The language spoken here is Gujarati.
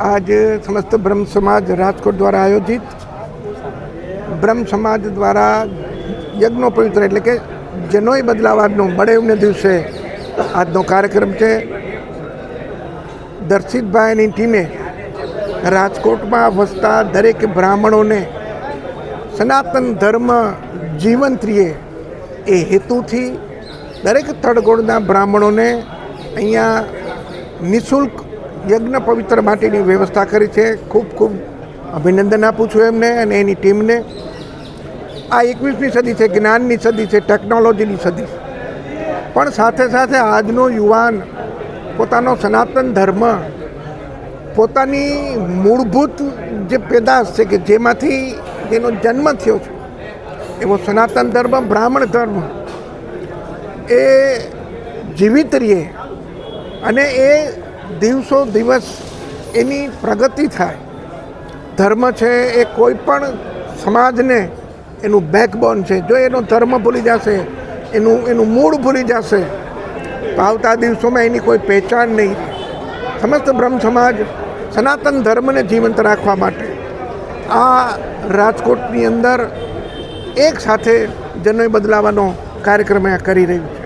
આજે સમસ્ત બ્રહ્મ સમાજ રાજકોટ દ્વારા આયોજિત બ્રહ્મ સમાજ દ્વારા યજ્ઞો પવિત્ર એટલે કે જનોય બદલાવાદનો બળેવને દિવસે આજનો કાર્યક્રમ છે. દર્શિતભાઈની ટીમે રાજકોટમાં વસતા દરેક બ્રાહ્મણોને સનાતન ધર્મ જીવંત રહીએ એ હેતુથી દરેક તળગોળના બ્રાહ્મણોને અહીંયા નિઃશુલ્ક યજ્ઞ પવિત્ર માટેની વ્યવસ્થા કરી છે. ખૂબ ખૂબ અભિનંદન આપું છું એમને અને એની ટીમને. આ એકવીસમી સદી છે, જ્ઞાનની સદી છે, ટેકનોલોજીની સદી. પણ સાથે સાથે આજનો યુવાન, પોતાનો સનાતન ધર્મ, પોતાની મૂળભૂત જે પેદાશ છે કે જેમાંથી જેનો જન્મ થયો છે, એવો સનાતન ધર્મ, બ્રાહ્મણ ધર્મ, એ જીવિત રહીએ અને એ દિવસો દિવસ એની પ્રગતિ થાય. ધર્મ છે એ કોઈ પણ સમાજને એનું બેકબોન છે. જો એનો ધર્મ ભૂલી જશે, એનું એનું મૂળ ભૂલી જશે, તો આવતા દિવસોમાં એની કોઈ પહેચાન નહીં. સમસ્ત બ્રહ્મ સમાજ સનાતન ધર્મને જીવંત રાખવા માટે આ રાજકોટની અંદર એક સાથે જનોય બદલાવાનો કાર્યક્રમ કરી રહ્યું છે.